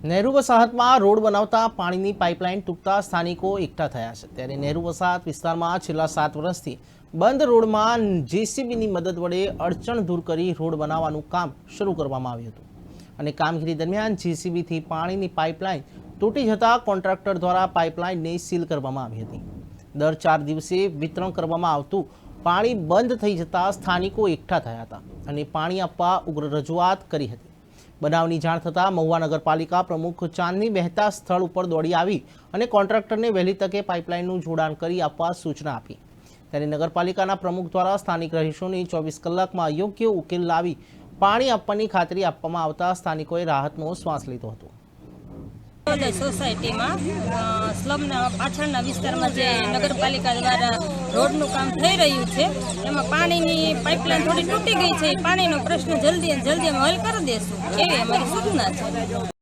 Nehru વસાહતમાં road બનાવતા પાણીની pipeline તૂટતા સ્થાનિકો એકઠા થયા છે. ત્યારે નહેરુ વસાહત વિસ્તારમાં છેલ્લા સાત વર્ષથી બંધ રોડમાં જેસીબીની મદદ વડે અડચણ દૂર કરી રોડ બનાવવાનું કામ શરૂ કરવામાં આવ્યું હતું. અને કામગીરી દરમિયાન જેસીબીથી પાણીની પાઇપલાઇન તૂટી જતા કોન્ટ્રાક્ટર દ્વારા પાઇપલાઇનને સીલ કરવામાં આવી હતી. દર ચાર દિવસે વિતરણ કરવામાં આવતું પાણી બંધ થઈ જતા સ્થાનિકો એકઠા થયા હતા અને પાણી આપવા ઉગ્ર રજૂઆત કરી હતી. બનાવની જાણ થતાં મહુવા નગરપાલિકા પ્રમુખ ચાંદની મહેતા સ્થળ ઉપર દોડી આવી અને કોન્ટ્રાક્ટરને વહેલી તકે પાઇપલાઇનનું જોડાણ કરી આપવા સૂચના આપી. ત્યારે નગરપાલિકાના પ્રમુખ દ્વારા સ્થાનિક રહીશોની ચોવીસ કલાકમાં યોગ્ય ઉકેલ લાવી પાણી આપવાની ખાતરી આપવામાં આવતા સ્થાનિકોએ રાહતનો શ્વાસ લીધો હતો. નવોદય સોસાયટીમાં સ્લમના પાછળના વિસ્તારમાં જે નગરપાલિકા દ્વારા રોડનું કામ થઈ રહ્યું છે, એમાં પાણીની પાઇપલાઇન થોડી તૂટી ગઈ છે. પાણીનો પ્રશ્ન જલ્દી અને જલ્દી અમે હલ કરી દેશું. એવી અમારી સૂચના છે?